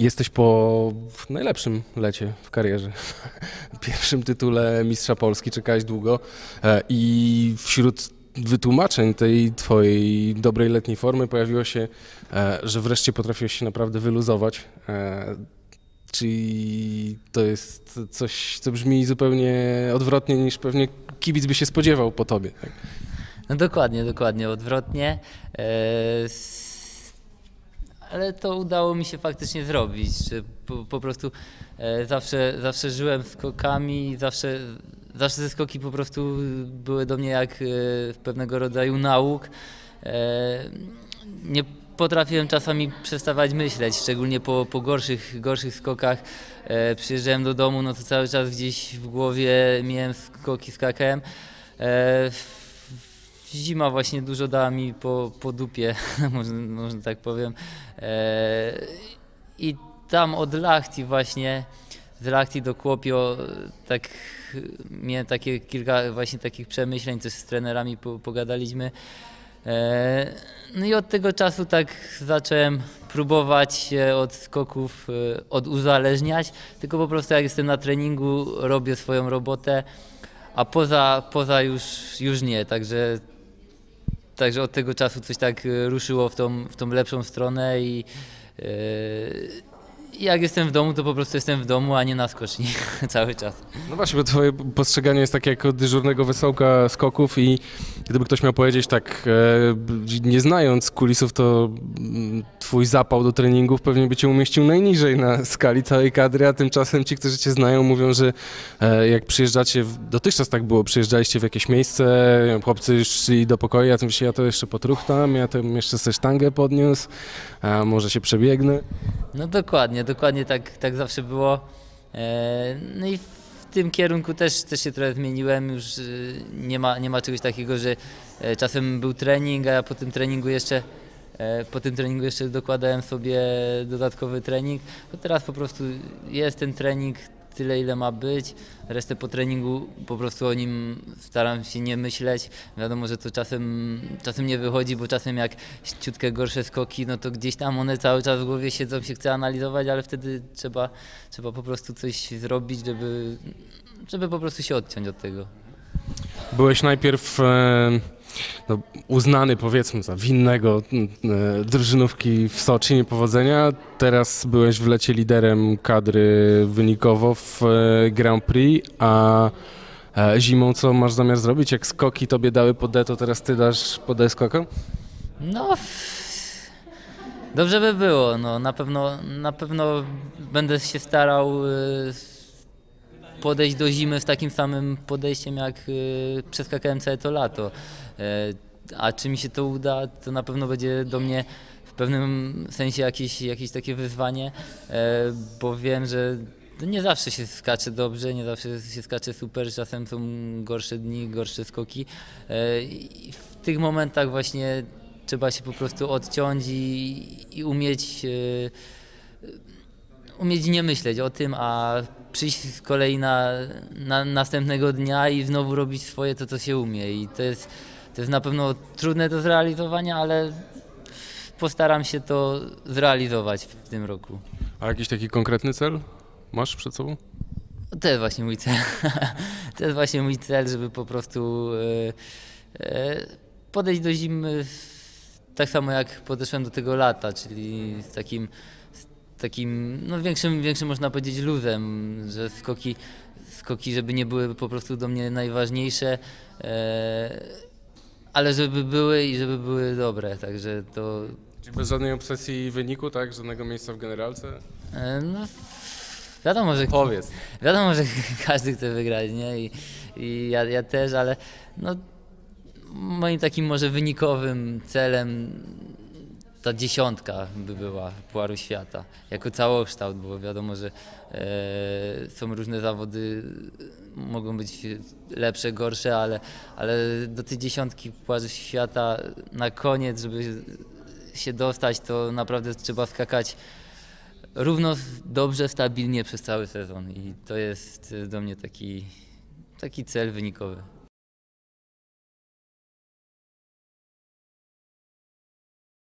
Jesteś po najlepszym lecie w karierze. Pierwszym tytule Mistrza Polski czekałeś długo e, i wśród wytłumaczeń tej twojej dobrej letniej formy pojawiło się, e, że wreszcie potrafiłeś się naprawdę wyluzować. E, czyli to jest coś, co brzmi zupełnie odwrotnie niż pewnie kibic by się spodziewał po tobie. Tak? No dokładnie, dokładnie, odwrotnie. E, ale to udało mi się faktycznie zrobić, że po, po prostu e, zawsze, zawsze żyłem skokami, zawsze, zawsze ze skoki po prostu były do mnie jak e, pewnego rodzaju nauk. Nie potrafiłem czasami przestawać myśleć, szczególnie po, po gorszych, gorszych skokach. Przyjeżdżałem do domu, no to cały czas gdzieś w głowie miałem skoki z KKM zima właśnie dużo dała mi po, po dupie, można, można tak powiem. E, I tam od Lachti właśnie, z Lachti do Kłopio, tak miałem takie kilka właśnie takich przemyśleń, też z trenerami po, pogadaliśmy. E, no i od tego czasu tak zacząłem próbować się od skoków e, oduzależniać, tylko po prostu jak jestem na treningu, robię swoją robotę, a poza, poza już, już nie, także Także od tego czasu coś tak e, ruszyło w tą, w tą lepszą stronę i yy, jak jestem w domu, to po prostu jestem w domu, a nie na skoczni cały czas. No właśnie, bo twoje postrzeganie jest takie jako dyżurnego wesołka skoków i gdyby ktoś miał powiedzieć tak, e, nie znając kulisów, to mm, twój zapał do treningów pewnie by cię umieścił najniżej na skali całej kadry, a tymczasem ci, którzy cię znają, mówią, że e, jak przyjeżdżacie, dotychczas tak było, przyjeżdżaliście w jakieś miejsce, chłopcy szli do pokoju, a ty myślisz, ja to jeszcze potruchtam, ja to jeszcze sobie sztangę podniósł, a może się przebiegnę. No dokładnie, dokładnie tak, tak zawsze było. E, no i w tym kierunku też, też się trochę zmieniłem. Już e, nie ma, nie ma czegoś takiego, że e, czasem był trening, a ja po tym treningu jeszcze po tym treningu jeszcze dokładałem sobie dodatkowy trening. To teraz po prostu jest ten trening, tyle, ile ma być. Resztę po treningu po prostu o nim staram się nie myśleć. Wiadomo, że to czasem, czasem nie wychodzi, bo czasem jak ciutkie gorsze skoki, no to gdzieś tam one cały czas w głowie siedzą, się chce analizować, ale wtedy trzeba, trzeba po prostu coś zrobić, żeby, żeby po prostu się odciąć od tego. Byłeś najpierw... E no, uznany powiedzmy za winnego e, drużynówki w Soczi, niepowodzenia. Teraz byłeś w lecie liderem kadry wynikowo w e, Grand Prix, a e, zimą co masz zamiar zrobić? Jak skoki tobie dały po D, to teraz ty dasz po D? No, dobrze by było. No, na, pewno, na pewno będę się starał podejść do zimy z takim samym podejściem, jak y, przeskakałem całe to lato. E, a czy mi się to uda, to na pewno będzie do mnie w pewnym sensie jakieś, jakieś takie wyzwanie, e, bo wiem, że nie zawsze się skacze dobrze, nie zawsze się skacze super, czasem są gorsze dni, gorsze skoki. E, I w tych momentach właśnie trzeba się po prostu odciąć i, i umieć, umieć nie myśleć o tym, a przyjść z kolei na, na, następnego dnia i znowu robić swoje to, co się umie. I to jest, to jest na pewno trudne do zrealizowania, ale postaram się to zrealizować w tym roku. A jakiś taki konkretny cel masz przed sobą? To jest właśnie mój cel. to jest właśnie mój cel, żeby po prostu e, e, podejść do zimy tak samo jak podeszłem do tego lata, czyli z takim takim no, większym, większym, można powiedzieć, luzem, że skoki, skoki, żeby nie były po prostu do mnie najważniejsze, e, ale żeby były i żeby były dobre, także to... Czyli bez żadnej obsesji wyniku, tak? Żadnego miejsca w generalce? E, no, wiadomo, że... Powiedz. Wiadomo, że każdy chce wygrać, nie? I, i ja, ja też, ale no, moim takim może wynikowym celem ta dziesiątka by była Puaru Świata, jako całokształt, bo wiadomo, że e, są różne zawody, mogą być lepsze, gorsze, ale, ale do tej dziesiątki Puaru Świata na koniec, żeby się dostać, to naprawdę trzeba skakać równo dobrze, stabilnie przez cały sezon i to jest do mnie taki, taki cel wynikowy.